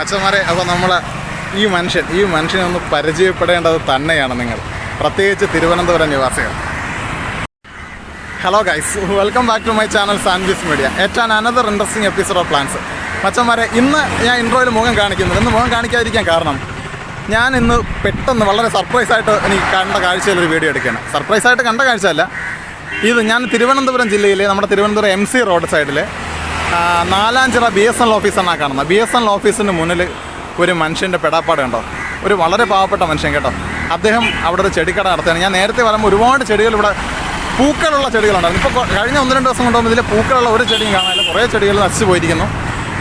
മച്ചന്മാരെ അപ്പോൾ നമ്മൾ ഈ മനുഷ്യൻ ഈ മനുഷ്യനെ ഒന്ന് പരിചയപ്പെടേണ്ടത് തന്നെയാണ് നിങ്ങൾ. പ്രത്യേകിച്ച് തിരുവനന്തപുരം നിവാസികൾ. Hello guys welcome back to my channel Sanvi's media ഏറ്റവും another interesting episode of plants മച്ചന്മാരെ ഇന്ന് ഞാൻ ഇൻട്രോയിൽ മുഖം കാണിക്കുന്നത്. ഇന്ന് മുഖം കാണിക്കാതിരിക്കാൻ കാരണം ഞാൻ ഇന്ന് പെട്ടെന്ന് വളരെ സർപ്രൈസായിട്ട് എനിക്ക് കണ്ട കാഴ്ചയിൽ ഒരു വീഡിയോ എടുക്കുകയാണ്. സർപ്രൈസായിട്ട് കണ്ട കാഴ്ചയല്ല. ഇത് ഞാൻ തിരുവനന്തപുരം ജില്ലയിലെ നമ്മുടെ തിരുവനന്തപുരം എം സി റോഡ് സൈഡിൽ Nalanchira B S N L ഓഫീസാണ് കാണുന്നത്. ബി എസ് എൻ എൽ ഓഫീസിന് മുന്നിൽ ഒരു മനുഷ്യന്റെ പെടാപ്പാട് കണ്ടോ? ഒരു വളരെ പാവപ്പെട്ട മനുഷ്യൻ കേട്ടോ. അദ്ദേഹം അവിടെ ഒരു ചെടിക്കട നടത്തുകയാണ് ഞാൻ നേരത്തെ പറയുമ്പോൾ ഒരുപാട് ചെടികൾ ഇവിടെ പൂക്കളുള്ള ചെടികളുണ്ടായിരുന്നു. ഇപ്പോൾ കഴിഞ്ഞ ഒന്ന് രണ്ട് ദിവസം കൊണ്ടുപോകുമ്പോൾ ഇതിൽ പൂക്കളുള്ള ഒരു ചെടിയും കാണാനില്ല കുറേ ചെടികൾ നശിച്ചു പോയിരിക്കുന്നു.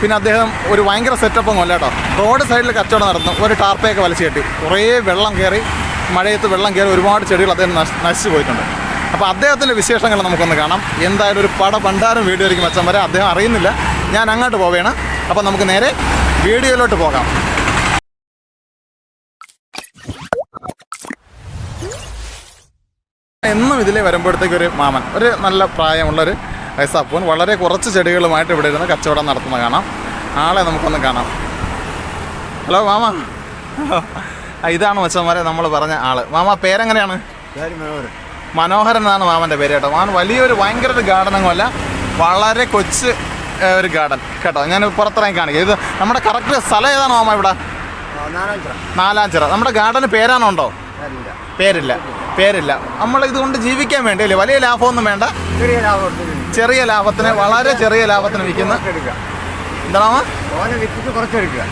പിന്നെ അദ്ദേഹം ഒരു ഭയങ്കര സെറ്റപ്പും കൊല്ല കേട്ടോ. റോഡ് സൈഡിൽ കച്ചവടം നടന്നു. ഒരു ടാർപ്പയൊക്കെ വലിച്ചു കെട്ടി. കുറേ വെള്ളം കയറി മഴയത്ത് വെള്ളം കയറി ഒരുപാട് ചെടികൾ അദ്ദേഹം നശിച്ചു പോയിട്ടുണ്ട്. അപ്പോൾ അദ്ദേഹത്തിന്റെ വിശേഷങ്ങൾ നമുക്കൊന്ന് കാണാം. എന്തായാലും ഒരു പട ഭണ്ഡാരം വീഡിയോ ആയിരിക്കും അച്ഛൻ വരെ അദ്ദേഹം അറിയുന്നില്ല. ഞാൻ അങ്ങോട്ട് പോവുകയാണ് അപ്പോൾ നമുക്ക് നേരെ വീഡിയോയിലോട്ട് പോകാം. എന്നും ഇതിലേ വരുമ്പോഴത്തേക്ക് ഒരു മാമൻ ഒരു നല്ല പ്രായമുള്ളൊരു വയസ്സാപ്പൂൻ വളരെ കുറച്ച് ചെടികളുമായിട്ട് ഇവിടെ ഇരുന്ന് കച്ചവടം നടത്തുന്ന കാണാം. ആളെ നമുക്കൊന്ന് കാണാം. ഹലോ മാമ. ഇതാണ് മച്ചന്മാരെ നമ്മൾ പറഞ്ഞ ആൾ. മാമ പേരെങ്ങനെയാണ്? എന്നാണ് മാമന്റെ പേര് കേട്ടോ. മാമൻ വലിയൊരു ഭയങ്കര ഒരു ഗാർഡനൊന്നുമല്ല വളരെ കൊച്ച് ഒരു ഗാർഡൻ കേട്ടോ. ഞാൻ പുറത്തിറങ്ങി കാണിക്കാം. ഇത് നമ്മുടെ കറക്റ്റ് സ്ഥലം ഏതാണ് മാമ ഇവിടെ? നാലാഞ്ചിറ. നമ്മുടെ ഗാർഡന് പേരാണോ ഉണ്ടോ പേരില്ല. പേരില്ല. നമ്മൾ ഇതുകൊണ്ട് ജീവിക്കാൻ വേണ്ടി അല്ലേ? വലിയ ലാഭമൊന്നും വേണ്ട. ചെറിയ ലാഭം ചെറിയ ലാഭത്തിന് വളരെ ചെറിയ ലാഭത്തിന് വിൽക്കുന്ന. എന്താണ്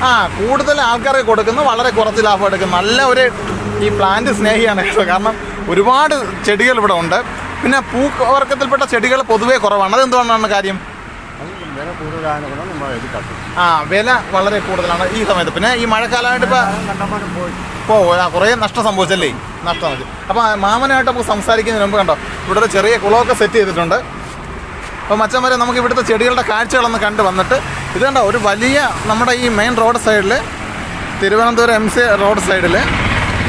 ആ കൂടുതൽ ആൾക്കാർക്ക് കൊടുക്കുന്നു വളരെ കുറച്ച് ലാഭം എടുക്കുന്നു. നല്ല ഒരു ഈ പ്ലാന്റ് സ്നേഹിയാണ് കേട്ടോ. കാരണം ഒരുപാട് ചെടികൾ ഇവിടെ ഉണ്ട്. പിന്നെ പൂവർക്കത്തിൽപ്പെട്ട ചെടികൾ പൊതുവേ കുറവാണ്. അതെന്തുകൊണ്ടാണ് കാര്യം? ആ വില വളരെ കൂടുതലാണ് ഈ സമയത്ത്. പിന്നെ ഈ മഴക്കാലമായിട്ട് ഇപ്പോൾ പോയി കുറേ നഷ്ടം സംഭവിച്ചല്ലേ? നഷ്ടം സംഭവിച്ചു. അപ്പോൾ മാമനായിട്ട് നമുക്ക് സംസാരിക്കുന്നതിന് മുമ്പ് കണ്ടോ ഇവിടെ ഒരു ചെറിയ കുളമൊക്കെ സെറ്റ് ചെയ്തിട്ടുണ്ട്. അപ്പോൾ മച്ചൻ വരെ നമുക്ക് ഇവിടുത്തെ ചെടികളുടെ കാഴ്ചകളൊന്ന് കണ്ട് വന്നിട്ട് ഇത് കണ്ടോ ഒരു വലിയ നമ്മുടെ ഈ മെയിൻ റോഡ് സൈഡിൽ തിരുവനന്തപുരം എം സി റോഡ് സൈഡിൽ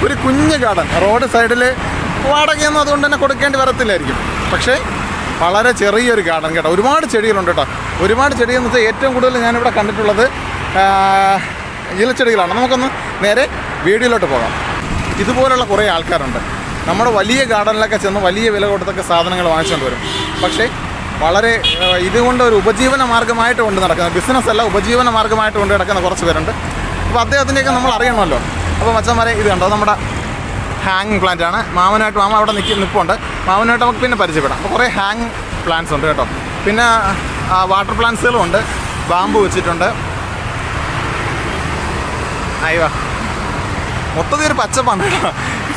ഒരു കുഞ്ഞ് ഗാർഡൻ റോഡ് സൈഡിൽ വാടകയൊന്നും അതുകൊണ്ട് തന്നെ കൊടുക്കേണ്ടി വരത്തില്ലായിരിക്കും. പക്ഷേ വളരെ ചെറിയൊരു ഗാർഡൻ കേട്ടോ. ഒരുപാട് ചെടികളുണ്ട് കേട്ടോ. ഒരുപാട് ചെടിയെന്ന് വെച്ചാൽ ഏറ്റവും കൂടുതൽ ഞാനിവിടെ കണ്ടിട്ടുള്ളത് ഇലച്ചെടികളാണ്. നമുക്കൊന്ന് നേരെ വീഡിയോയിലോട്ട് പോകാം. ഇതുപോലുള്ള കുറേ ആൾക്കാരുണ്ട്. നമ്മുടെ വലിയ ഗാർഡനിലൊക്കെ ചെന്ന് വലിയ വില കൊടുത്തൊക്കെ സാധനങ്ങൾ വാങ്ങിച്ചുകൊണ്ട് വരും. പക്ഷേ വളരെ ഇതുകൊണ്ട് ഒരു ഉപജീവന മാർഗമായിട്ട് കൊണ്ട് നടക്കുന്ന ബിസിനസ് അല്ല ഉപജീവന മാർഗമായിട്ട് കൊണ്ട് നടക്കുന്ന കുറച്ച് പേരുണ്ട്. അപ്പോൾ അദ്ദേഹത്തിന്റെയൊക്കെ നമ്മൾ അറിയണമല്ലോ. അപ്പോൾ മച്ചന്മാരെ ഇത് കണ്ടോ? നമ്മുടെ ഹാങ്ങിങ് പ്ലാന്റ് ആണ്. മാമനായിട്ട് മാമ അവിടെ നിൽക്കി നിൽപ്പുണ്ട് മാമനായിട്ട് നമുക്ക് പിന്നെ പരിചയപ്പെടാം. അപ്പോൾ കുറേ ഹാങ് പ്ലാന്റ്സ് ഉണ്ട് കേട്ടോ. പിന്നെ വാട്ടർ പ്ലാന്റ്സുകളും ഉണ്ട് ബാമ്പു വെച്ചിട്ടുണ്ട്. അയ്യോ മൊത്തത്തിൽ ഒരു പച്ചപ്പാണ് കേട്ടോ.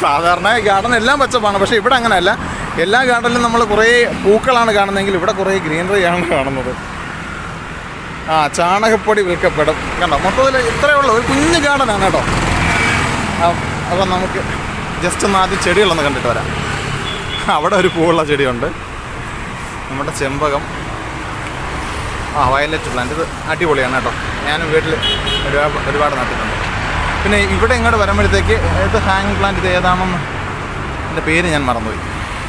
സാധാരണ ഗാർഡൻ എല്ലാം പച്ചപ്പാണ് പക്ഷേ ഇവിടെ അങ്ങനെയല്ല. എല്ലാ ഗാർഡനിലും നമ്മൾ കുറേ പൂക്കളാണ് കാണുന്നതെങ്കിൽ ഇവിടെ കുറേ ഗ്രീനറി ആണ് കാണുന്നത്. ആ ചാണകപ്പൊടി വിൽക്കപ്പെടും. കണ്ടോ? മൊത്തത്തിൽ ഇത്രയേ ഉള്ളൂ. ഒരു കുഞ്ഞു ഗാർഡനാണ് കേട്ടോ. അപ്പം നമുക്ക് ജസ്റ്റ് ഒന്ന് ആദ്യം ചെടികളൊന്ന് കണ്ടിട്ട് വരാം. അവിടെ ഒരു പൂവുള്ള ചെടിയുണ്ട്. നമ്മുടെ ചെമ്പകം. ആ വയലറ്റ് പ്ലാന്റ്. ഇത് അടിപൊളിയാണ് കേട്ടോ. ഞാനും വീട്ടിൽ ഒരുപാട് ഒരുപാട് നട്ടിട്ടുണ്ട്. പിന്നെ ഇവിടെ ഇങ്ങോട്ട് വരുമ്പോഴത്തേക്ക് ഇത് ഹാങ് പ്ലാന്റ് ഇത് ഏതാണെന്ന് എന്റെ പേര് ഞാൻ മറന്നുപോയി.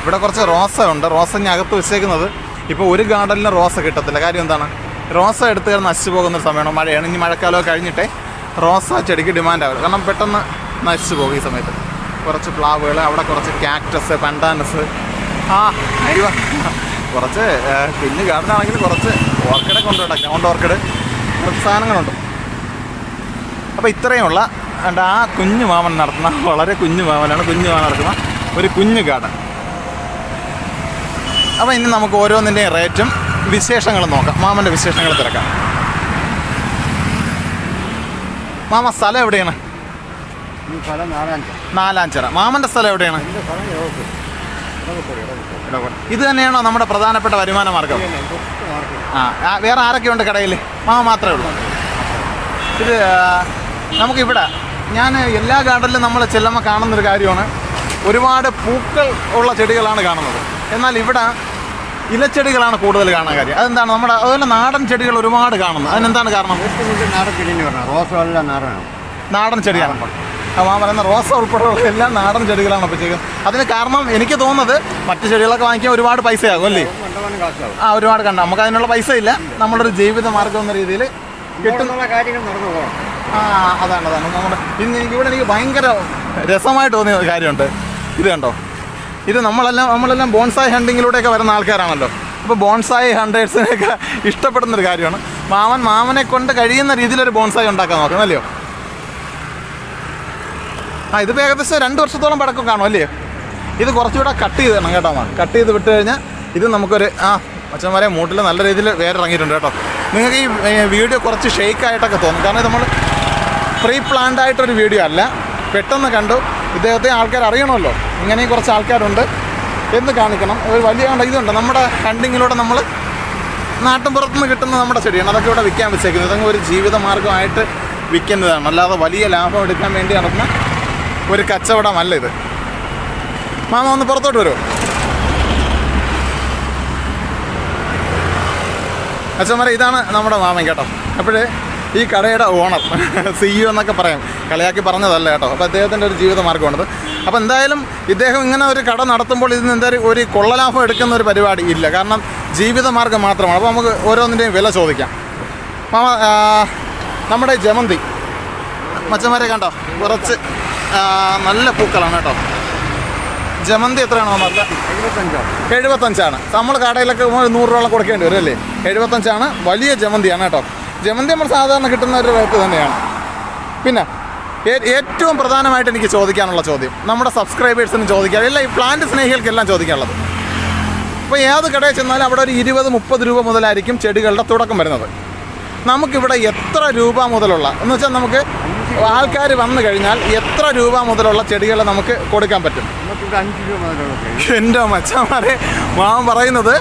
ഇവിടെ കുറച്ച് റോസ ഉണ്ട്. റോസ ഞാൻ അകത്ത് വെച്ചേക്കുന്നത് ഇപ്പോൾ ഒരു ഗാർഡനിലും റോസ കിട്ടത്തില്ല. കാര്യം എന്താണ്? റോസ എടുത്ത് കഴിഞ്ഞാൽ നശിച്ചു പോകുന്ന ഒരു സമയമാണ്. മഴയാണ് ഇനി മഴക്കാലമൊക്കെ കഴിഞ്ഞിട്ടേ റോസ ചെടിക്ക് ഡിമാൻഡ് ആവില്ല കാരണം പെട്ടെന്ന് നശിച്ചു പോകും ഈ സമയത്ത്. കുറച്ച് പ്ലാവുകൾ അവിടെ കുറച്ച് ക്യാക്ടസ് പണ്ടാനസ് ആ അരിവ കുറച്ച് കുഞ്ഞ് ഗാർഡൻ ആണെങ്കിൽ കുറച്ച് ഓർക്കിഡ് കേട്ടോ ഗ്രൗണ്ട് ഓർക്കിഡ് കുറച്ച് സാധനങ്ങളുണ്ട്. അപ്പോൾ ഇത്രയുമുള്ള and ആ കുഞ്ഞു മാമൻ നടത്തുന്ന വളരെ കുഞ്ഞു മാമനാണ് കുഞ്ഞു മാമൻ നടത്തുന്ന ഒരു കുഞ്ഞു ഗാർഡൻ അപ്പോൾ ഇനി നമുക്ക് ഓരോന്നിന്റെയും റേറ്റും വിശേഷങ്ങളും നോക്കാം. മാമന്റെ വിശേഷങ്ങൾ തിരക്കാം. മാമ സ്ഥലം എവിടെയാണ്? നാലാഞ്ചിറ മാമന്റെ സ്ഥലം എവിടെയാണ്? ഇത് തന്നെയാണോ നമ്മുടെ പ്രധാനപ്പെട്ട വരുമാന മാർഗം? ആ വേറെ ആരൊക്കെയുണ്ട് കടയിൽ മാമ മാത്രമേ ഉള്ളൂ. ഇത് നമുക്കിവിടെ ഞാൻ എല്ലാ ഗാർഡനിലും നമ്മൾ ചെല്ലുമ്പോൾ കാണുന്നൊരു കാര്യമാണ്. ഒരുപാട് പൂക്കൾ ഉള്ള ചെടികളാണ് കാണുന്നത്. എന്നാൽ ഇവിടെ ഇലച്ചെടികളാണ് കൂടുതൽ കാണാൻ കാര്യം. അതെന്താണ്? നമ്മുടെ അതുപോലെ നാടൻ ചെടികൾ ഒരുപാട് കാണുന്നത് അതിനെന്താണ് കാരണം? നാടൻ ചെടി റോസ് നാടൻ ചെടിയാണ്. ആ മാ പറയുന്ന റോസ ഉൾപ്പെടെയുള്ള എല്ലാ നാടൻ ചെടികളാണ് അപ്പോഴത്തേക്കും അതിന് കാരണം എനിക്ക് തോന്നുന്നത് മറ്റു ചെടികളൊക്കെ വാങ്ങിക്കാൻ ഒരുപാട് പൈസയാകും അല്ലേ? ആ ഒരുപാട് കണ്ട. നമുക്ക് അതിനുള്ള പൈസ ഇല്ല. നമ്മളൊരു ജീവിത മാർഗം എന്ന രീതിയിൽ കിട്ടും. കിട്ടുന്നുള്ള കാര്യങ്ങൾ നടന്നു പോകണം. ആ അതാണ് അതാണ്. നമ്മുടെ ഇന്ന് എനിക്ക് ഇവിടെ എനിക്ക് ഭയങ്കര രസമായിട്ട് തോന്നിയ കാര്യമുണ്ട്. ഇത് കണ്ടോ? ഇത് നമ്മളെല്ലാം നമ്മളെല്ലാം ബോൺസായി ഹണ്ടിങ്ങിലൂടെയൊക്കെ വരുന്ന ആൾക്കാരാണല്ലോ. അപ്പോൾ ബോൺസായി ഹണ്ടേഴ്സിനെയൊക്കെ ഇഷ്ടപ്പെടുന്നൊരു കാര്യമാണ്. മാമൻ മാമനെ കൊണ്ട് കഴിയുന്ന രീതിയിലൊരു ബോൺസായി ഉണ്ടാക്കാൻ നോക്കണം അല്ലയോ? ആ ഇത് ഏകദേശം രണ്ട് വർഷത്തോളം പഴക്കം കാണും അല്ലേ? ഇത് കുറച്ചുകൂടെ കട്ട് ചെയ്ത് തരണം കേട്ടോ കട്ട് ചെയ്ത് വിട്ട് കഴിഞ്ഞാൽ ഇത് നമുക്കൊരു ആ അച്ഛന്മാരെ മൂട്ടിൽ നല്ല രീതിയിൽ വേറെ ഇറങ്ങിയിട്ടുണ്ട് കേട്ടോ. നിങ്ങൾക്ക് ഈ വീഡിയോ കുറച്ച് ഷെയ്ക്ക് ആയിട്ടൊക്കെ തോന്നും. കാരണം നമ്മൾ പ്രീ പ്ലാൻഡ് ആയിട്ടൊരു വീഡിയോ അല്ല. പെട്ടെന്ന് കണ്ടു. ഇദ്ദേഹത്തെ ആൾക്കാർ അറിയണമല്ലോ. ഇങ്ങനെയും കുറച്ച് ആൾക്കാരുണ്ട്. എന്ന് കാണിക്കണം. ഒരു വലിയ ഇതുണ്ട്? നമ്മുടെ ഹണ്ടിങ്ങിലൂടെ നമ്മൾ നാട്ടിൻപുറത്ത് നിന്ന് കിട്ടുന്ന നമ്മുടെ ചെടിയാണ്. അതൊക്കെ ഇവിടെ വിൽക്കാൻ വെച്ചേക്കുന്നത്. ഇതങ്ങ് ഒരു ജീവിത മാർഗമായിട്ട് വിൽക്കുന്നതാണ്. അല്ലാതെ വലിയ ലാഭം എടുക്കാൻ വേണ്ടി നടന്ന ഒരു കച്ചവടമല്ല ഇത്. മാമ ഒന്ന് പുറത്തോട്ട് വരുമോ അച്ഛന്മാരെ ഇതാണ് നമ്മുടെ മാമൻ കേട്ടോ. അപ്പോഴേ ഈ കടയുടെ ഓണർ സി യു എന്നൊക്കെ പറയാം. കളിയാക്കി പറഞ്ഞതല്ല കേട്ടോ. അപ്പോൾ അദ്ദേഹത്തിന്റെ ഒരു ജീവിത മാർഗമാണത് അപ്പോൾ എന്തായാലും ഇദ്ദേഹം ഇങ്ങനെ ഒരു കട നടത്തുമ്പോൾ ഇതിന് എന്തായാലും ഒരു കൊള്ളലാഭം എടുക്കുന്ന ഒരു പരിപാടി ഇല്ല. കാരണം ജീവിത മാർഗം മാത്രമാണ്. അപ്പോൾ നമുക്ക് ഓരോന്നിന്റെയും വില ചോദിക്കാം. മാമ നമ്മുടെ ജമന്തി. മച്ചന്മാരെ കണ്ടോ? കുറച്ച് നല്ല പൂക്കളാണ് കേട്ടോ. ജമന്തി എത്രയാണോ നല്ല എഴുപത്തഞ്ചോ എഴുപത്തഞ്ചാണ്. നമ്മൾ കടയിലൊക്കെ നൂറ് രൂപ കൊടുക്കേണ്ടി വരും അല്ലേ? എഴുപത്തഞ്ചാണ്. വലിയ ജമന്തിയാണ് കേട്ടോ. ജമന്തി നമ്മൾ സാധാരണ കിട്ടുന്ന ഒരു റേറ്റ് തന്നെയാണ്. പിന്നെ ഏറ്റവും പ്രധാനമായിട്ട് എനിക്ക് ചോദിക്കാനുള്ള ചോദ്യം. നമ്മുടെ സബ്സ്ക്രൈബേഴ്സിന് ചോദിക്കാം എല്ലാ ഈ പ്ലാന്റ് സ്നേഹികൾക്കെല്ലാം ചോദിക്കാനുള്ളത്. അപ്പോൾ ഏത് കടയിൽ ചെന്നാലും അവിടെ ഒരു ഇരുപത് മുപ്പത് രൂപ മുതലായിരിക്കും ചെടികളുടെ തുടക്കം വരുന്നത്. നമുക്കിവിടെ എത്ര രൂപ മുതലുള്ള എന്ന് വെച്ചാൽ നമുക്ക് ആൾക്കാർ വന്നു കഴിഞ്ഞാൽ എത്ര രൂപ മുതലുള്ള ചെടികൾ നമുക്ക് കൊടുക്കാൻ പറ്റും. എന്റെ മച്ചന്മാരെ മാമൻ പറയുന്നത്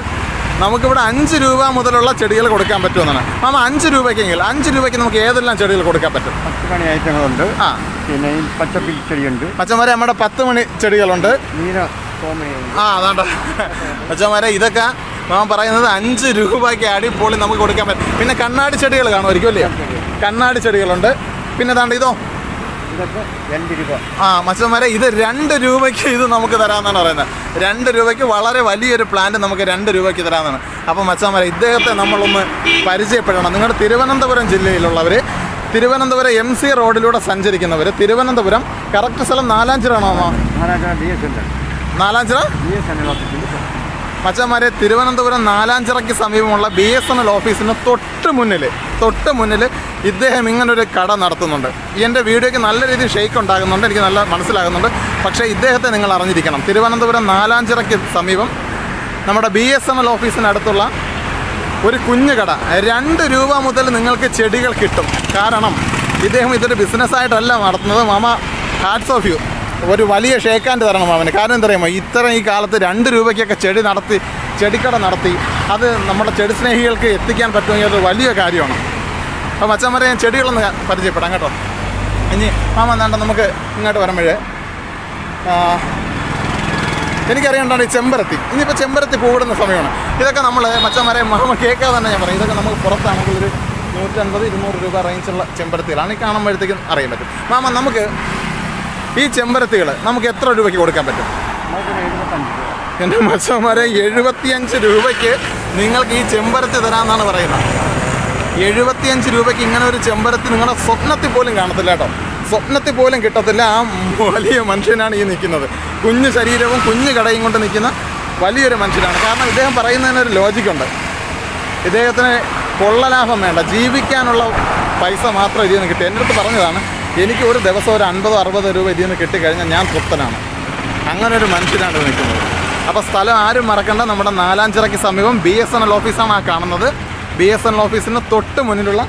നമുക്കിവിടെ അഞ്ച് രൂപ മുതലുള്ള ചെടികൾ കൊടുക്കാൻ പറ്റുമെന്നാണ്. മാമ അഞ്ച് രൂപയ്ക്കെങ്കിൽ അഞ്ച് രൂപയ്ക്ക് നമുക്ക് ഏതെല്ലാം ചെടികൾ കൊടുക്കാൻ പറ്റും? പത്ത് മണി ഐറ്റങ്ങളുണ്ട്. ആ. പിന്നെ പച്ചപ്പിൽ ചെടിയുണ്ട്. മച്ചന്മാരെ നമ്മുടെ പത്ത് മണി ചെടികളുണ്ട്. നീല ആ അതാണ്ട. മച്ചന്മാരെ ഇതൊക്കെ മാമൻ പറയുന്നത് അഞ്ച് രൂപയ്ക്ക് അടിപൊളി നമുക്ക് കൊടുക്കാൻ പറ്റും. പിന്നെ കണ്ണാടി ചെടികൾ കാണുമായിരിക്കും അല്ലേ? കണ്ണാടി ചെടികളുണ്ട്. പിന്നെ താണ്ട് ഇതോ? ആ മച്ചന്മാരെ ഇത് രണ്ട് രൂപയ്ക്ക് ഇത് നമുക്ക് തരാമെന്നാണ് പറയുന്നത്. രണ്ട് രൂപയ്ക്ക് വളരെ വലിയൊരു പ്ലാന്റ് നമുക്ക് രണ്ട് രൂപയ്ക്ക് തരാമെന്നാണ്. അപ്പോൾ മച്ചന്മാരെ ഇദ്ദേഹത്തെ നമ്മളൊന്ന് പരിചയപ്പെടണം. നിങ്ങളുടെ തിരുവനന്തപുരം ജില്ലയിലുള്ളവർ തിരുവനന്തപുരം എം സി റോഡിലൂടെ സഞ്ചരിക്കുന്നവർ തിരുവനന്തപുരം കറക്റ്റ് സ്ഥലം നാലാഞ്ചിറാണോ നാലാഞ്ചിറ മച്ചന്മാരെ തിരുവനന്തപുരം നാലാഞ്ചിറയ്ക്ക് സമീപമുള്ള ബി എസ് എൻ എൽ ഓഫീസിന് തൊട്ട് മുന്നിൽ തൊട്ട് മുന്നിൽ ഇദ്ദേഹം ഇങ്ങനൊരു കട നടത്തുന്നുണ്ട്. എന്റെ വീഡിയോയ്ക്ക് നല്ല രീതിയിൽ ഷെയ്ക്ക് ഉണ്ടാകുന്നുണ്ട് എനിക്ക് നല്ല മനസ്സിലാകുന്നുണ്ട്. പക്ഷേ ഇദ്ദേഹത്തെ നിങ്ങൾ അറിഞ്ഞിരിക്കണം. തിരുവനന്തപുരം നാലാഞ്ചിറയ്ക്ക് സമീപം നമ്മുടെ ബി എസ് എൻ എൽ ഓഫീസിനടുത്തുള്ള ഒരു കുഞ്ഞു കട. രണ്ട് രൂപ മുതൽ നിങ്ങൾക്ക് ചെടികൾ കിട്ടും. കാരണം ഇദ്ദേഹം ഇതൊരു ബിസിനസ്സായിട്ടല്ല നടത്തുന്നത്. മാമ ഹാറ്റ്സ് ഓഫ് യു ഒരു വലിയ ഷേക്കാൻഡ് തരണം മാമന് കാരണം എന്താ പറയുമോ ഇത്ര ഈ കാലത്ത് രണ്ട് രൂപയ്ക്കൊക്കെ ചെടി നടത്തി ചെടിക്കട നടത്തി അത് നമ്മുടെ ചെടി സ്നേഹികൾക്ക് എത്തിക്കാൻ പറ്റുമെങ്കിൽ അത് വലിയ കാര്യമാണ്. അപ്പോൾ മച്ചന്മാരെ ഞാൻ ചെടികളൊന്ന് പരിചയപ്പെടാം കേട്ടോ. ഇനി മാമ എന്താണ്ട് നമുക്ക് ഇങ്ങോട്ട് വരുമ്പോഴേ. എനിക്കറിയണ്ടാണ് ഈ ചെമ്പരത്തി. ഇനിയിപ്പോൾ ചെമ്പരത്തി പൂവിടുന്ന സമയമാണ്. ഇതൊക്കെ നമ്മൾ മച്ചന്മാരെ മാമ കേൾക്കാതെ തന്നെ ഞാൻ പറയും. ഇതൊക്കെ നമുക്ക് പുറത്താണെങ്കിൽ ഒരു നൂറ്റൻപത് ഇരുന്നൂറ് രൂപ റേഞ്ചുള്ള ചെമ്പരത്തികളാണ് ഈ കാണുമ്പോഴത്തേക്കും അറിയാൻ പറ്റും. മാമ നമുക്ക് ഈ ചെമ്പരത്തികൾ നമുക്ക് എത്ര രൂപയ്ക്ക് കൊടുക്കാൻ പറ്റും? എന്റെ മച്ചന്മാരെ എഴുപത്തിയഞ്ച് രൂപയ്ക്ക് നിങ്ങൾക്ക് ഈ ചെമ്പരത്തി തരാമെന്നാണ് പറയുന്നത്. എഴുപത്തിയഞ്ച് രൂപയ്ക്ക് ഇങ്ങനെ ഒരു ചെമ്പരത്തി നിങ്ങളുടെ സ്വപ്നത്തിൽ പോലും കാണത്തില്ല കേട്ടോ. സ്വപ്നത്തിൽ പോലും കിട്ടത്തില്ല. ആ വലിയ മനുഷ്യനാണ് ഈ നിൽക്കുന്നത്. കുഞ്ഞു ശരീരവും കുഞ്ഞു കടയും കൊണ്ട് നിൽക്കുന്ന വലിയൊരു മനുഷ്യനാണ്. കാരണം ഇദ്ദേഹം പറയുന്നതിനൊരു ലോജിക്കുണ്ട് ഇദ്ദേഹത്തിന് കൊള്ളലാഭം വേണ്ട. ജീവിക്കാനുള്ള പൈസ മാത്രം ഇതിൽ നിന്ന് കിട്ടും. എന്റെ അടുത്ത് പറഞ്ഞതാണ്. എനിക്ക് ഒരു ദിവസം ഒരു അൻപതോ അറുപതോ രൂപ ഇതിൽ നിന്ന് കിട്ടിക്കഴിഞ്ഞാൽ ഞാൻ തൃപ്തനാണ്. അങ്ങനെ ഒരു മനുഷ്യനാണ് നിൽക്കുന്നത്. അപ്പോൾ സ്ഥലം ആരും മറക്കണ്ട. നമ്മുടെ നാലാഞ്ചിറയ്ക്ക് സമീപം ബി എസ് എൻ എൽ ഓഫീസാണ് ആ കാണുന്നത്. ബി എസ് എൻ എൽ ഓഫീസിന് തൊട്ട് മുന്നിലുള്ള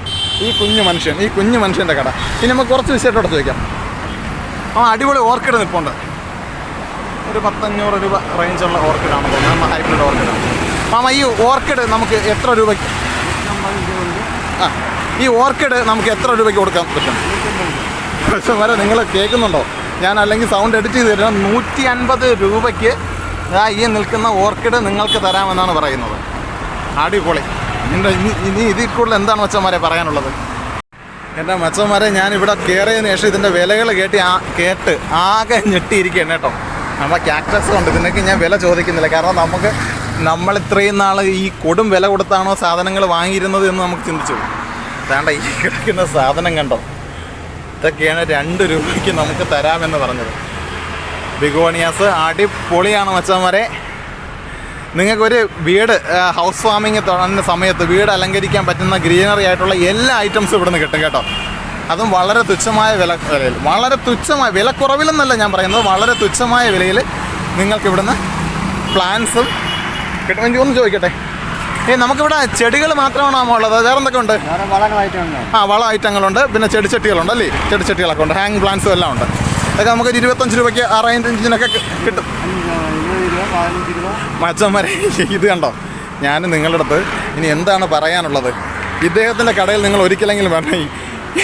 ഈ കുഞ്ഞു മനുഷ്യൻ ഈ കുഞ്ഞു മനുഷ്യന്റെ കട. ഇനി നമുക്ക് കുറച്ച് വിഷയത്തോടെ ചോദിക്കാം. ആ അടിപൊളി ഓർക്കിഡ് നിൽപ്പുണ്ട് ഒരു പത്തഞ്ഞൂറ് രൂപ റേഞ്ചുള്ള ഓർക്കിഡാണ് തോന്നുന്നത്. ഹൈബ്രിഡ് ഓർക്കിഡാണ്. മാമ ഈ ഓർക്കിഡ് നമുക്ക് എത്ര രൂപയ്ക്ക്? ആ ഈ ഓർക്കിഡ് നമുക്ക് എത്ര രൂപയ്ക്ക് കൊടുക്കാൻ പറ്റും? വരെ നിങ്ങൾ കേൾക്കുന്നുണ്ടോ? ഞാൻ അല്ലെങ്കിൽ സൗണ്ട് എഡിറ്റ് ചെയ്ത് തരാം നൂറ്റി അൻപത് രൂപയ്ക്ക് ആ ഈ നിൽക്കുന്ന ഓർക്കിഡ് നിങ്ങൾക്ക് തരാമെന്നാണ് പറയുന്നത്. അടിപൊളി. എന്റെ ഇനി ഇനി ഇതിൽ കൂടുതൽ എന്താണ് മച്ചന്മാരെ പറയാനുള്ളത്? എന്റെ മച്ചന്മാരെ ഞാൻ ഇവിടെ കയറിയതിന് ശേഷം ഇതിന്റെ വിലകൾ കേട്ട് ആ കേട്ട് ആകെ ഞെട്ടിയിരിക്കുകയാണ് കേട്ടോ. നമ്മുടെ ക്യാക്ടസ് ഉണ്ട് ഇതിനൊക്കെ ഞാൻ വില ചോദിക്കുന്നില്ല. കാരണം നമുക്ക് നമ്മൾ ഇത്രയും നാൾ ഈ കൊടും വില കൊടുത്താണോ സാധനങ്ങൾ വാങ്ങിയിരുന്നത് എന്ന് നമുക്ക് ചിന്തിച്ചു. വേണ്ട ഈ കിടക്കുന്ന സാധനം കണ്ടോ? ഇതൊക്കെയാണ് രണ്ട് രൂപയ്ക്ക് നമുക്ക് തരാമെന്ന് പറഞ്ഞത്. ബിഗോണിയാസ് അടിപൊളിയാണ് മച്ചന്മാരെ നിങ്ങൾക്കൊരു വീട് ഹൗസ് വാമിങ് തുടങ്ങുന്ന സമയത്ത് വീട് അലങ്കരിക്കാൻ പറ്റുന്ന ഗ്രീനറി ആയിട്ടുള്ള എല്ലാ ഐറ്റംസും ഇവിടുന്ന് കിട്ടും കേട്ടോ. അതും വളരെ തുച്ഛമായ വില വിലയിൽ. വളരെ തുച്ഛമായ വിലക്കുറവിലെന്നല്ല ഞാൻ പറയുന്നത് വളരെ തുച്ഛമായ വിലയിൽ നിങ്ങൾക്ക് ഇവിടുന്ന് പ്ലാൻസും കിട്ടുമെങ്കിൽ ഒന്ന് ചോദിക്കട്ടെ? ഏ നമുക്കിവിടെ ചെടികൾ മാത്രമാണോ ഉള്ളത്? വേറെ എന്തൊക്കെ ഉണ്ട് ആ വള ഐറ്റങ്ങളുണ്ട്. പിന്നെ ചെടിച്ചട്ടികളുണ്ട് അല്ലേ? ചെടിച്ചട്ടികളൊക്കെ ഉണ്ട്. ഹാങ് പ്ലാന്റ്സും എല്ലാം ഉണ്ട്. അതൊക്കെ നമുക്ക് ഇരുപത്തഞ്ച് രൂപയ്ക്ക് ആ റേഞ്ചിനൊക്കെ കിട്ടും. മച്ചന്മാരെ ഇത് കണ്ടോ? ഞാൻ നിങ്ങളുടെ അടുത്ത് ഇനി എന്താണ് പറയാനുള്ളത്? ഇദ്ദേഹത്തിന്റെ കടയിൽ നിങ്ങൾ ഒരിക്കലെങ്കിലും വേണം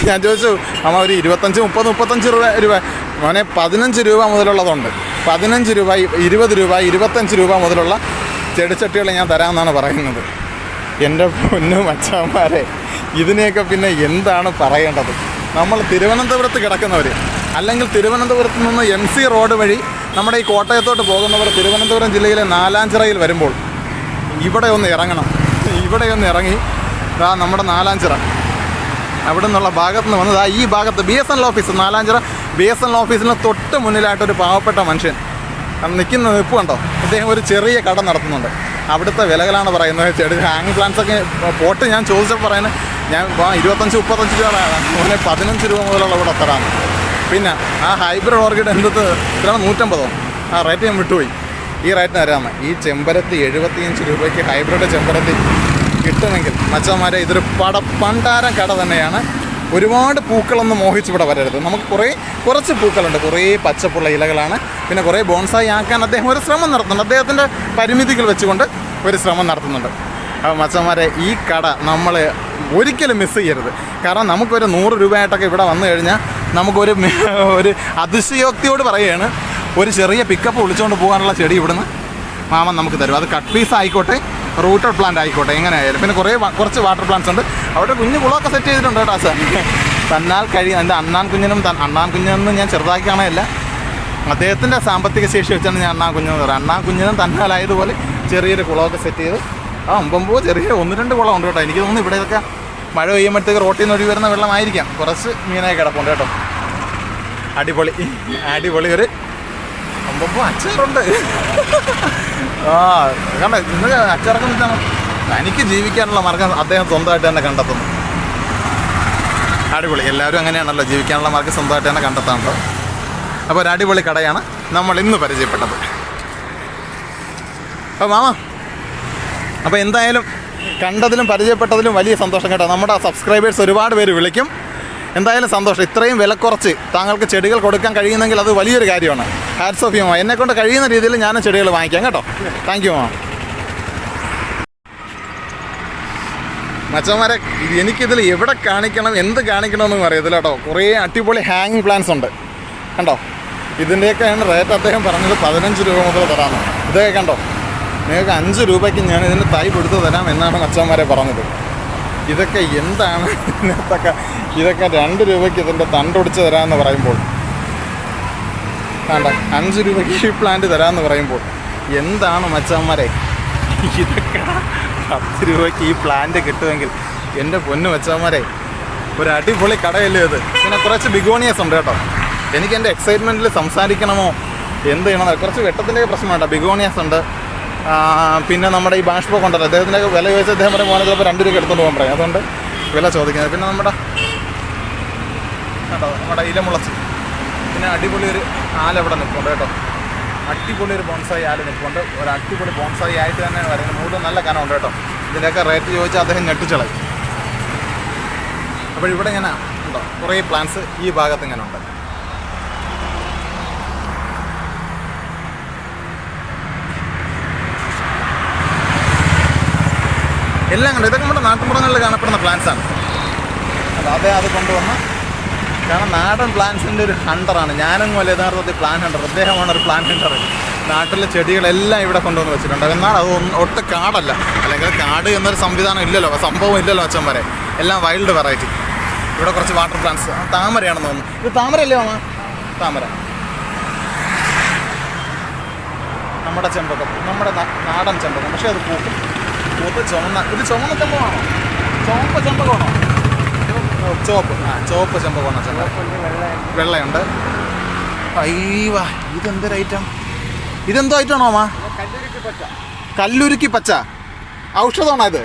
ഞാൻ ചോദിച്ചു അമ്മ ഒരു ഇരുപത്തഞ്ച് മുപ്പത് മുപ്പത്തഞ്ച് രൂപ രൂപ. മോനെ പതിനഞ്ച് രൂപ മുതലുള്ളതുണ്ട്. പതിനഞ്ച് രൂപ ഇരുപത് രൂപ ഇരുപത്തഞ്ച് രൂപ മുതലുള്ള ചെടിച്ചട്ടികൾ ഞാൻ തരാമെന്നാണ് പറയുന്നത്. എന്റെ പൊന്നും അച്ഛന്മാരെ ഇതിനെയൊക്കെ പിന്നെ എന്താണ് പറയേണ്ടത്? നമ്മൾ തിരുവനന്തപുരത്ത് കിടക്കുന്നവർ അല്ലെങ്കിൽ തിരുവനന്തപുരത്ത് നിന്ന് എം സി റോഡ് വഴി നമ്മുടെ ഈ കോട്ടയത്തോട്ട് പോകുന്നവർ തിരുവനന്തപുരം ജില്ലയിലെ നാലാഞ്ചിറയിൽ വരുമ്പോൾ ഇവിടെ ഒന്ന് ഇറങ്ങണം. ഇവിടെ ഒന്ന് ഇറങ്ങി ഇതാ നമ്മുടെ നാലാഞ്ചിറ. അവിടെ നിന്നുള്ള ഭാഗത്ത് നിന്ന് വന്നത് ഈ ഭാഗത്ത് B S N L office Nalanchira. B S N L ഓഫീസിന് തൊട്ട് മുന്നിലായിട്ടൊരു പാവപ്പെട്ട മനുഷ്യൻ. നിൽക്കുന്ന നിൽപ്പ് കണ്ടോ? അദ്ദേഹം ഒരു ചെറിയ കട നടത്തുന്നുണ്ട്. അവിടുത്തെ വിലകളാണ് പറയുന്നത്. ചെടി ഹാങ് പ്ലാന്റ്സ് ഒക്കെ പോട്ട് ഞാൻ ചോദിച്ചപ്പോൾ പറയുന്നത് ഞാൻ ഇരുപത്തഞ്ച് മുപ്പത്തഞ്ച് രൂപ അങ്ങനെ പതിനഞ്ച് രൂപ മുതലുള്ള ഇവിടെ തരാമെന്ന് പിന്നെ ആ ഹൈബ്രിഡ് ഓർക്കിഡ് എന്തത് ഇത്രയാണ് നൂറ്റമ്പതോ? ആ റേറ്റ് ഞാൻ വിട്ടുപോയി. ഈ റേറ്റിന് തരാമ ഈ ചെമ്പരത്തി എഴുപത്തിയഞ്ച് രൂപയ്ക്ക് ഹൈബ്രിഡ് ചെമ്പരത്തി കിട്ടുമെങ്കിൽ മച്ചന്മാരെ ഇതൊരു പട പണ്ടാരം കട തന്നെയാണ്. ഒരുപാട് പൂക്കളൊന്നും മോഹിച്ച് മോഹിച്ചിവിടെ വരരുത്. നമുക്ക് കുറേ കുറച്ച് പൂക്കളുണ്ട്. കുറേ പച്ചപ്പുള്ള ഇലകളാണ്. പിന്നെ കുറേ ബോൺസായി ആക്കാൻ അദ്ദേഹം ഒരു ശ്രമം നടത്തുന്നുണ്ട്. അദ്ദേഹത്തിന്റെ പരിമിതികൾ വെച്ചുകൊണ്ട് ഒരു ശ്രമം നടത്തുന്നുണ്ട്. അപ്പോൾ മച്ചന്മാരെ ഈ കട നമ്മൾ ഒരിക്കലും മിസ് ചെയ്യരുത്. കാരണം നമുക്കൊരു നൂറ് രൂപയായിട്ടൊക്കെ ഇവിടെ വന്നു കഴിഞ്ഞാൽ നമുക്കൊരു ഒരു അതിശയോക്തിയോട് പറയുകയാണ്. ഒരു ചെറിയ പിക്കപ്പ് വിളിച്ചുകൊണ്ട് പോകാനുള്ള ചെടി ഇവിടുന്ന് മാമൻ നമുക്ക് തരും. അത് കട്ട് പീസ് ആയിക്കോട്ടെ. റൂട്ടഡ് പ്ലാന്റ് ആയിക്കോട്ടെ എങ്ങനെ ആയാലും പിന്നെ കുറേ കുറച്ച് വാട്ടർ പ്ലാന്റ്സ് ഉണ്ട്. അവിടെ കുഞ്ഞു കുളമൊക്കെ സെറ്റ് ചെയ്തിട്ടുണ്ട് കേട്ടോ സാർ. തന്നാൽ കഴിയും എന്റെ അണ്ണാൻ കുഞ്ഞിനും അണ്ണാൻ കുഞ്ഞിനും ഞാൻ ചെറുതാക്കി കാണാനല്ല അദ്ദേഹത്തിന്റെ സാമ്പത്തിക ശേഷി വെച്ചാണ് ഞാൻ അണ്ണാൻ കുഞ്ഞെന്ന് പറയുന്നത് അണ്ണാൻ കുഞ്ഞിനും തന്നാലായതുപോലെ ചെറിയൊരു കുളമൊക്കെ സെറ്റ് ചെയ്ത്. ആ ഒമ്പമ്പോ ചെറിയ ഒന്ന് രണ്ട് കുളം ഉണ്ട് കേട്ടോ. എനിക്ക് തോന്നുന്നു ഇവിടെയൊക്കെ മഴ പെയ്യുമ്പോഴത്തേക്ക് റോട്ടിൽ നിന്ന് ഒഴുകി വരുന്ന വെള്ളമായിരിക്കാം. കുറച്ച് മീനായി കിടപ്പുണ്ട് കേട്ടോ. അടിപൊളി. അടിപൊളി ഒരു ഒമ്പമ്പോ അച്ചാറുണ്ട് ആ കണ്ട? ഇന്ന് അച്ചാറൊക്കെ വെച്ചാൽ തനിക്ക് ജീവിക്കാനുള്ള മാർഗം അദ്ദേഹം സ്വന്തമായിട്ട് തന്നെ കണ്ടെത്തുന്നു അടിപൊളി. എല്ലാവരും അങ്ങനെയാണല്ലോ ജീവിക്കാനുള്ള മാർഗം സ്വന്തമായിട്ട് തന്നെ കണ്ടെത്താണല്ലോ അപ്പോൾ ഒരു അടിപൊളി കടയാണ് നമ്മൾ ഇന്ന് പരിചയപ്പെട്ടത്. അപ്പോൾ മാമ അപ്പോൾ എന്തായാലും കണ്ടതിലും പരിചയപ്പെട്ടതിലും വലിയ സന്തോഷം കേട്ടോ. നമ്മുടെ സബ്സ്ക്രൈബേഴ്സ് ഒരുപാട് പേര് വിളിക്കും. എന്തായാലും സന്തോഷം. ഇത്രയും വില കുറച്ച് താങ്കൾക്ക് ചെടികൾ കൊടുക്കാൻ കഴിയുന്നെങ്കിൽ അത് വലിയൊരു കാര്യമാണ്. ഹാറ്റ്സ് ഓഫ് യു മാ എന്നെ കൊണ്ട് കഴിയുന്ന രീതിയിൽ ഞാൻ ചെടികൾ വാങ്ങിക്കാം കേട്ടോ. താങ്ക് യു മാം മച്ചന്മാരെ എനിക്കിതിൽ എവിടെ കാണിക്കണം എന്ത് കാണിക്കണമെന്നും അറിയത്തില്ല കേട്ടോ. കുറേ അടിപൊളി ഹാങ്ങിങ് പ്ലാൻസ് ഉണ്ട്. കണ്ടോ? ഇതിന്റെയൊക്കെയാണ് റേറ്റ് അദ്ദേഹം പറഞ്ഞത് പതിനഞ്ച് രൂപ മുതൽ തരാമെന്ന്. ഇതൊക്കെ കണ്ടോ? നിങ്ങൾക്ക് അഞ്ച് രൂപയ്ക്ക് ഞാൻ ഇതിന് തൈ കൊടുത്തു തരാം എന്നാണ് മച്ചന്മാരെ പറഞ്ഞത്. ഇതൊക്കെ എന്താണ്? ഇതിനകത്തൊക്കെ ഇതൊക്കെ രണ്ട് രൂപയ്ക്ക് ഇതിന്റെ തണ്ടൊടിച്ച് തരാമെന്ന് പറയുമ്പോൾ. വേണ്ട അഞ്ച് രൂപയ്ക്ക് ഈ പ്ലാന്റ് തരാമെന്ന് പറയുമ്പോൾ. എന്താണ് മച്ചാന്മാരെ? ഇതൊക്കെ പത്ത് രൂപയ്ക്ക് ഈ പ്ലാന്റ് കിട്ടുമെങ്കിൽ എന്റെ പൊന്ന് മച്ചാന്മാരെ ഒരു അടിപൊളി കടയല്ലേ ഇത്. പിന്നെ കുറച്ച് ബിഗോണിയസ് ഉണ്ട് കേട്ടോ. എനിക്ക് എന്റെ എക്സൈറ്റ്മെന്റിൽ സംസാരിക്കണമോ? എന്ത് ചെയ്യണം? കുറച്ച് വെട്ടത്തിന്റെ പ്രശ്നം വേണ്ട. ബിഗോണിയസ് ഉണ്ട്. പിന്നെ നമ്മുടെ ഈ ബാഷ്പോ ഉണ്ടല്ലോ അദ്ദേഹത്തിന്റെ വില ചോദിച്ചാൽ അദ്ദേഹം പറയും മോനെ ചിലപ്പോൾ രണ്ട് രൂപ എടുത്തുകൊണ്ട് പോകാൻ പറയും. അതുകൊണ്ട് വില ചോദിക്കുന്നത്. പിന്നെ നമ്മുടെ കേട്ടോ നമ്മുടെ ഇലമുളച്ച് പിന്നെ അടിപൊളി ഒരു ആല ഇവിടെ നിൽപ്പുണ്ട് കേട്ടോ. അടിപൊളി ഒരു ബോൺസായി ആൽ നിൽപ്പുണ്ട്. ഒരു അടിപൊളി ബോൺസായി ആയിട്ട് തന്നെ വരുന്നത്. മൂന്ന് നല്ല കനമുണ്ട് കേട്ടോ. ഇതിന്റെയൊക്കെ റേറ്റ് ചോദിച്ചാൽ അദ്ദേഹം ഞെട്ടിച്ചളയും. അപ്പോൾ ഇവിടെ ഇങ്ങനെ ഉണ്ടോ? കുറേ പ്ലാൻസ് ഈ ഭാഗത്ത് ഇങ്ങനെ ഉണ്ട്. എല്ലാം കണ്ടു. ഇതൊക്കെ നമ്മുടെ നാട്ടുമ്പുറങ്ങളിൽ കാണപ്പെടുന്ന പ്ലാന്റ്സ് ആണ്. അപ്പോൾ അതേ അത് കൊണ്ടുവന്ന് കാരണം നാടൻ പ്ലാന്റ്സിന്റെ ഒരു ഹണ്ടറാണ് ഞാനും പോലെ യഥാർത്ഥത്തിൽ പ്ലാൻ ഹണ്ടർ അദ്ദേഹമാണ് ഒരു പ്ലാൻ ഹണ്ടർ നാട്ടിലെ ചെടികളെല്ലാം ഇവിടെ കൊണ്ടുവന്ന് വെച്ചിട്ടുണ്ട്. എന്നാൽ അത് ഒട്ട് കാടല്ല. അല്ലെങ്കിൽ കാട് എന്നൊരു സംവിധാനം ഇല്ലല്ലോ. സംഭവം ഇല്ലല്ലോ വരെ. എല്ലാം വൈൽഡ് വെറൈറ്റി ഇവിടെ കുറച്ച് വാട്ടർ പ്ലാന്റ്സ് താമരയാണെന്ന് തോന്നുന്നു. ഇത് താമരയല്ലേ മാമ? താമര. നമ്മുടെ ചെമ്പകം നമ്മുടെ നാടൻ ചെമ്പകം പക്ഷേ അത് പൂക്കും. പൂത്ത് ചുമന്ന ഇത് ചുമന്ന ചെമ്പകമാണോ ചുമന്ന ചെമ്പകമാണോ ചുവപ്പ്. ആ ചുവപ്പ് ചെമ്പകോണ ചെമ്പ. വെള്ളയുണ്ട്. അയ്യവ ഇതെന്തൊരു ഐറ്റം ഇതെന്തോ ഐറ്റമാണോ മാ കല്ലുരുക്കി പച്ച ഔഷധമാണോ ഇത്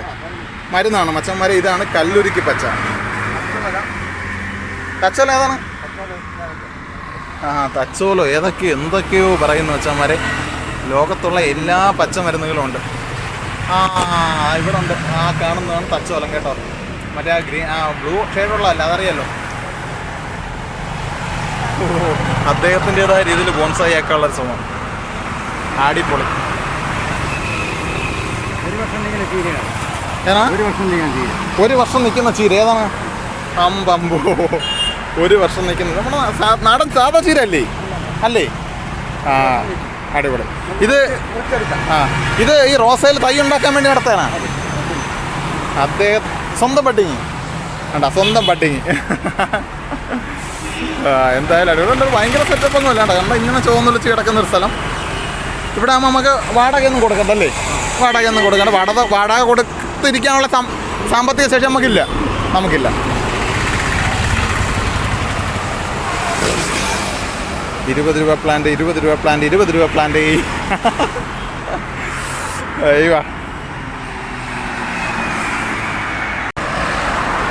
മരുന്നാണ് മച്ചന്മാരെ ഇതാണ് കല്ലുരുക്കി പച്ച തച്ചോല ഏതാണ് ആ തച്ചോലോ ഏതൊക്കെയോ എന്തൊക്കെയോ പറയുന്നു മച്ചന്മാരെ ലോകത്തുള്ള എല്ലാ പച്ചമരുന്നുകളും ഉണ്ട് ആ ഇവിടെ ഉണ്ട് ആ കാണുന്നതാണ് തച്ചോലം കേട്ടോ. മറ്റേ ആ ഗ്രീൻ ആ ബ്ലൂ ഷെയ്ഡുള്ളതല്ല അതറിയാലോ. അദ്ദേഹത്തിന്റെതായ രീതിയിൽ ബോൺസായി ആക്കാനുള്ള ഒരു ശ്രമം. ആടിപ്പൊളി ഒരു വർഷം നിൽക്കുന്ന ചീര ഏതാണ്? അമ്പമ്പോ ഒരു വർഷം നിൽക്കുന്നത് നമ്മുടെ നാടൻ സാധാ ചീര അല്ലേ അല്ലേ? ആ. അടിപൊളി. ഇത് ആ ഇത് ഈ റോസയിൽ തൈ ഉണ്ടാക്കാൻ വേണ്ടി നടത്താനാ അദ്ദേഹം സ്വന്തം പട്ടിങ്ങി വേണ്ട സ്വന്തം പട്ടിങ്ങി എന്തായാലും അടിപൊളി. ഭയങ്കര സെറ്റപ്പ് ഒന്നും അല്ലാണ്ട്. നമ്മൾ ഇങ്ങനെ ചോന്നൊളിച്ച് കിടക്കുന്ന ഒരു സ്ഥലം. ഇവിടെ ആകുമ്പോൾ നമുക്ക് വാടകയൊന്നും കൊടുക്കണ്ടല്ലേ വാടകയൊന്നും കൊടുക്കണ്ട. വാടക വാടക കൊടുത്തിരിക്കാനുള്ള സാമ്പത്തിക ശേഷി നമുക്കില്ല. നമുക്കില്ല. ഇരുപത് രൂപ പ്ലാന്റ് ഇരുപത് രൂപ പ്ലാന്റ് ഇരുപത് രൂപ പ്ലാന്റ്.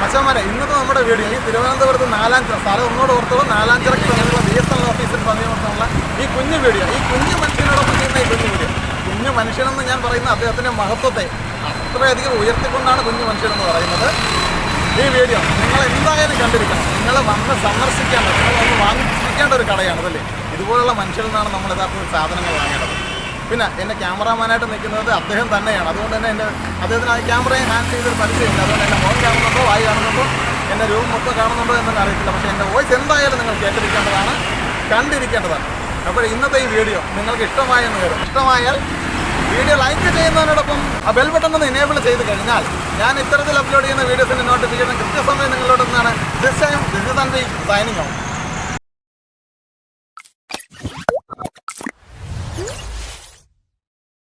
മച്ചാമാരെ ഇന്നത്തെ നമ്മുടെ വീഡിയോ ഈ തിരുവനന്തപുരത്ത് നാലാഞ്ചിറ സ്ഥലം ഒന്നോട് ഓർത്തോളം നാലാഞ്ചിറക്ക് തന്നെയുള്ള ബി എസ് എൻ ഓഫീസിന് സമീപത്തുള്ള ഈ കുഞ്ഞു വീഡിയോ ഈ കുഞ്ഞു മനുഷ്യനോടൊപ്പം ചെയ്യുന്ന ഈ കുഞ്ഞു വീഡിയോ. കുഞ്ഞു മനുഷ്യനെന്ന് ഞാൻ പറയുന്ന അദ്ദേഹത്തിന്റെ മഹത്വത്തെ അത്രയധികം ഉയർത്തിക്കൊണ്ടാണ് കുഞ്ഞു മനുഷ്യനെന്ന് പറയുന്നത്. ഈ വീഡിയോ നിങ്ങൾ എന്തായാലും കണ്ടിരിക്കണം. നിങ്ങൾ വന്ന് സന്ദർശിക്കാൻ നിങ്ങൾ വന്ന് വാങ്ങിച്ചിരിക്കേണ്ട ഒരു കടയാണ് അതല്ലേ? ഇതുപോലുള്ള മനുഷ്യരിൽ നിന്നാണ് നമ്മൾ യഥാർത്ഥത്തിൽ സാധനങ്ങൾ വാങ്ങേണ്ടത്. പിന്നെ എന്റെ ക്യാമറാമാനായിട്ട് നിൽക്കുന്നത് അദ്ദേഹം തന്നെയാണ്. അതുകൊണ്ട് തന്നെ എന്റെ അദ്ദേഹത്തിന് ആ ക്യാമറയെ ഹാൻഡ് ചെയ്തൊരു പരിചയമില്ല. അതുകൊണ്ട് എന്റെ മോൻ കാണുന്നുണ്ടോ വായി കാണുന്നുണ്ടോ എന്റെ രൂപം മൊത്തം കാണുന്നുണ്ടോ എന്നൊന്നും അറിയത്തില്ല. പക്ഷേ എന്റെ വോയിസ് എന്തായാലും നിങ്ങൾ കേട്ടിരിക്കേണ്ടതാണ് കണ്ടിരിക്കേണ്ടതാണ്. അപ്പോൾ ഇന്നത്തെ ഈ വീഡിയോ നിങ്ങൾക്ക് ഇഷ്ടമായെന്ന് വരും. ഇഷ്ടമായാൽ വീഡിയോ ലൈക്ക് ചെയ്യുന്നതിനോടൊപ്പം ആ ബെൽ ബട്ടൺ ഒന്ന് എനേബിൾ ചെയ്ത് കഴിഞ്ഞാൽ ഞാൻ ഇത്തരത്തിൽ അപ്ലോഡ് ചെയ്യുന്ന വീഡിയോസിന്റെ നോട്ടിഫിക്കേഷൻ കൃത്യസമയം നിങ്ങളോട് നിന്നാണ് this time this is and signing out